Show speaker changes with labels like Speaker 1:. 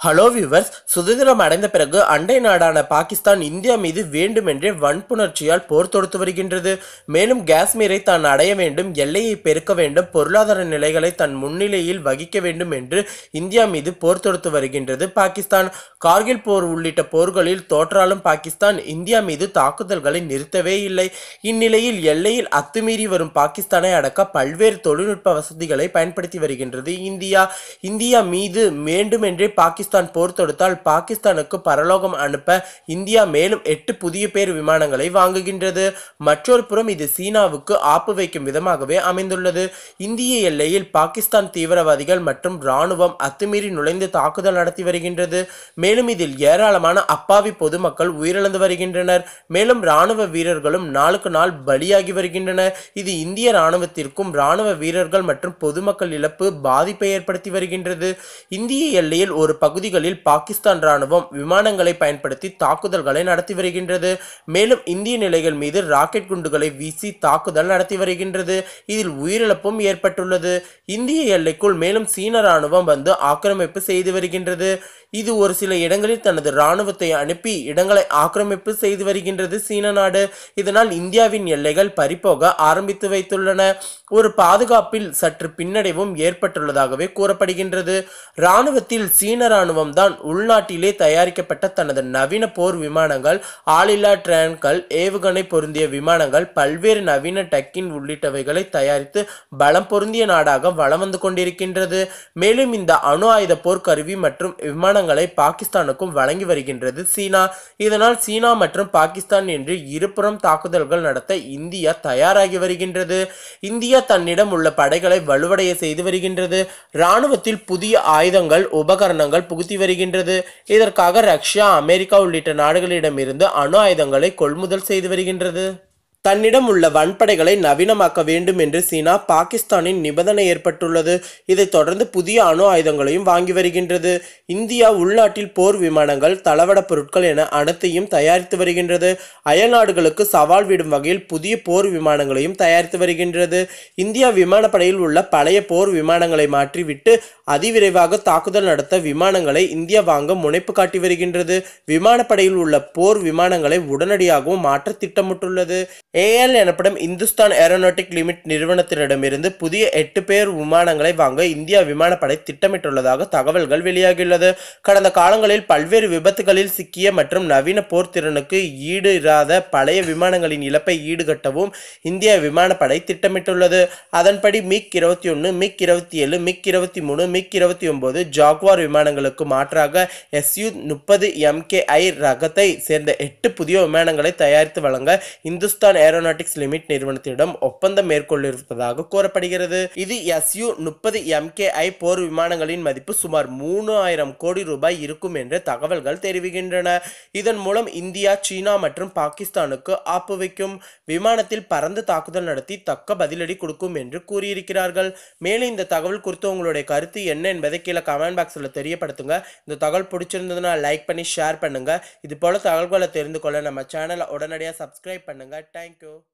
Speaker 1: Hello viewers சுதந்திரம் அடைந்த பிறகு அண்டை நாடான பாகிஸ்தான் இந்தியா மீது வேண்டுமென்றே வன்புணர்ச்சியால் போர் தொடுத்து வருகின்றது. மேலும் காஷ்மீரை தான் அடைய வேண்டும் எல்லையை பெருக்க வேண்டும் பொருளாதார நிலைகளை தன் முன்னிலையில் வகிக்க வேண்டும் என்று இந்தியா மீது போர் தொடுத்து வருகின்றது பாகிஸ்தான். கார்கில் போர் உள்ளிட்ட போர்களில் தோற்றாலும் பாகிஸ்தான் இந்தியா மீது தாக்குதல்களை நிறுத்தவே இல்லை. இந்நிலையில் எல்லையில் அத்துமீறி வரும் பாகிஸ்தானை அடக்க பல்வேறு தொழில்நுட்ப வசதிகளை பயன்படுத்தி வருகின்றது இந்தியா. இந்தியா மீது வேண்டுமென்றே பாகிஸ்தான் போர் தொடுத்தால் பாகிஸ்தானுக்கு பரலோகம் அனுப்ப இந்தியா மேலும் எட்டு புதிய பேர் விமானங்களை வாங்குகின்றது. மற்றொரு புறம் இது சீனாவுக்கு ஆப்பு வைக்கும் விதமாகவே அமைந்துள்ளது. இந்திய எல்லையில் பாகிஸ்தான் தீவிரவாதிகள் மற்றும் இராணுவம் அத்துமீறி நுழைந்து தாக்குதல் நடத்தி வருகின்றது. மேலும் இதில் ஏராளமான அப்பாவி பொதுமக்கள் உயிரிழந்து வருகின்றனர். மேலும் இராணுவ வீரர்களும் நாளுக்கு நாள் பலியாகி வருகின்றனர். இது இந்திய இராணுவத்திற்கும் இராணுவ வீரர்கள் மற்றும் பொதுமக்கள் இழப்பு பாதிப்பை ஏற்படுத்தி வருகின்றது. இந்திய எல்லையில் ஒரு பகுதிகளில் பாகிஸ்தான் ராணுவம் விமானங்களை பயன்படுத்தி தாக்குதல்களை நடத்தி வருகின்றது. மேலும் இந்திய நிலைகள் மீது ராக்கெட் குண்டுகளை வீசி தாக்குதல் நடத்தி வருகின்றது. இதில் உயிரிழப்பும் ஏற்பட்டுள்ளது. இந்திய எல்லைக்குள் மேலும் சீன ராணுவம் வந்து ஆக்கிரமிப்பு செய்து வருகின்றது. இது ஒரு சில இடங்களில் தனது ராணுவத்தை அனுப்பி இடங்களை ஆக்கிரமிப்பு செய்து வருகின்றது சீன நாடு. இதனால் இந்தியாவின் எல்லைகள் பறிபோக ஆரம்பித்து வைத்துள்ளன. ஒரு பாதுகாப்பில் சற்று பின்னடைவும் ஏற்பட்டுள்ளதாகவே கூறப்படுகின்றது. இராணுவத்தில் சீன இராணுவம் தான் உள்நாட்டிலே தயாரிக்கப்பட்ட தனது நவீன போர் விமானங்கள் ஆளில்லா ட்ரான்கள் ஏவுகணை பொருந்திய விமானங்கள் பல்வேறு நவீன டக்கின் உள்ளிட்டவைகளை தயாரித்து பலம் பொருந்திய நாடாக வளம் வந்து கொண்டிருக்கின்றது. மேலும் இந்த அணு ஆயுத போர் கருவி மற்றும் விமானங்களை பாகிஸ்தானுக்கும் வழங்கி வருகின்றது சீனா. இதனால் சீனா மற்றும் பாகிஸ்தான் என்று இருபுறம் தாக்குதல்கள் நடத்த இந்தியா தயாராகி வருகின்றது. இந்தியா தன்னிடம் உள்ள படைகளை வலுவடைய செய்து வருகின்றது. இராணுவத்தில் புதிய ஆயுதங்கள் உபகரணங்கள் புகுத்தி வருகின்றது. இதற்காக ரஷ்யா அமெரிக்கா உள்ளிட்ட நாடுகளிடமிருந்து அணு ஆயுதங்களை கொள்முதல் செய்து வருகின்றது. தன்னிடம் உள்ள வன்படைகளை நவீனமாக்க வேண்டும் என்று சீனா பாகிஸ்தானின் நிபந்தனை ஏற்பட்டுள்ளது. இதைத் தொடர்ந்து புதிய அணு ஆயுதங்களையும் வாங்கி வருகின்றது. இந்தியா உள்நாட்டில் போர் விமானங்கள் தளவடப் பொருட்கள் என அனைத்தையும் தயாரித்து வருகின்றது. அயல் நாடுகளுக்கு சவால் விடும் வகையில் புதிய போர் விமானங்களையும் தயாரித்து வருகின்றது. இந்தியா விமானப்படையில் உள்ள பழைய போர் விமானங்களை மாற்றிவிட்டு அதிவிரைவாக தாக்குதல் நடத்த விமானங்களை இந்தியா வாங்க முனைப்பு காட்டி வருகின்றது. விமானப்படையில் உள்ள போர் விமானங்களை உடனடியாகவும் மாற்ற திட்டமிட்டுள்ளது. ஏஎல் எனப்படும் இந்துஸ்தான் ஏரோநாட்டிக் லிமிட் நிறுவனத்தினிடமிருந்து புதிய எட்டு பேர் விமானங்களை வாங்க இந்தியா விமானப்படை திட்டமிட்டுள்ளதாக தகவல்கள் வெளியாகியுள்ளது. கடந்த காலங்களில் பல்வேறு விபத்துகளில் சிக்கிய மற்றும் நவீன போர் திறனுக்கு ஈடு இராத பழைய விமானங்களின் இழப்பை ஈடுகட்டவும் இந்திய விமானப்படை திட்டமிட்டுள்ளது. அதன்படி மிக் இருபத்தி ஒன்று மிக் இருபத்தி ஏழு மிக் இருபத்தி மூணு மிக் இருபத்தி ஒன்பது ஜாக்வார் விமானங்களுக்கு மாற்றாக எஸ்யூ முப்பது எம்கேஐ ரகத்தை சேர்ந்த எட்டு புதிய விமானங்களை தயாரித்து வழங்க இந்துஸ்தான் ஏரோநாட்டிக்ஸ் லிமிட் நிறுவனத்திடம் ஒப்பந்தம் மேற்கொள்ளிருப்பதாக கூறப்படுகிறது. இது எஸ்யூ முப்பது எம்கேஐ போர் விமானங்களின் மதிப்பு சுமார் மூணு ஆயிரம் கோடி ரூபாய் இருக்கும் என்று தகவல்கள் தெரிவிக்கின்றன. இதன் மூலம் இந்தியா சீனா மற்றும் பாகிஸ்தானுக்கு ஆப்பு வைக்கும். விமானத்தில் பறந்து தாக்குதல் நடத்தி தக்க பதிலடி கொடுக்கும் என்று கூறியிருக்கிறார்கள். மேலும் இந்த தகவல் குறித்து உங்களுடைய கருத்து என்ன என்பதை கீழே கமெண்ட் பாக்ஸில் தெரியப்படுத்துங்க. இந்த தகவல் பிடிச்சிருந்ததுன்னா லைக் பண்ணி ஷேர் பண்ணுங்க. இது போல தகவல்களை தெரிந்து கொள்ள நம்ம சேனலை உடனடியாக சப்ஸ்கிரைப் பண்ணுங்க. Lomachenko